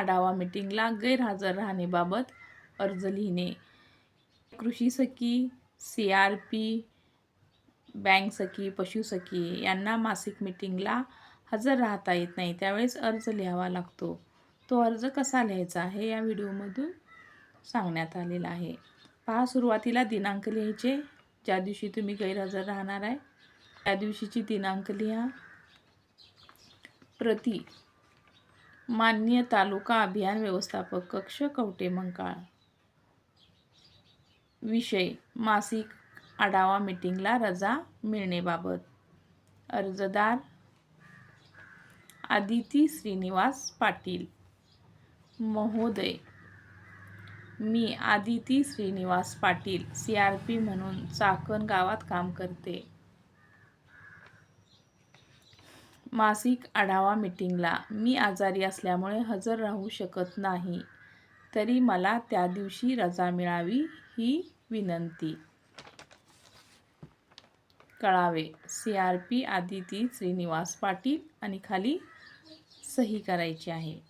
आढावा मीटिंगला गैरहजर राहणेबाबत अर्ज लिहिणे. कृषी सखी सी आर पी बँक सखी पशुसखी यांना मासिक मीटिंगला हजर राहता येत नाही त्यावेळेस अर्ज लिहावा लागतो. तो अर्ज कसा लिहायचा हे या व्हिडिओमधून सांगण्यात आलेलं आहे. पहा सुरुवातीला दिनांक लिहायचे ज्या दिवशी तुम्ही गैरहजर राहणार आहे त्या दिवशीची दिनांक लिहा. प्रति मान्य तालुका अभियान व्यवस्थापक कक्ष कवटे मंकाळ. विषय मासिक आढावा मीटिंगला रजा मिळणेबाबत. अर्जदार आदिती श्रीनिवास पाटील. महोदय मी Aditi Shrinivas Patil C R P म्हणून चाकण गावात काम करते. मासिक आढावा मीटिंगला. मी आजारी असल्यामुळे हजर राहू शकत नाही. तरी मला त्या दिवशी रजा मिळावी ही विनंती. कळावे. C R P Aditi Shrinivas Patil आणि खाली सही करायची आहे.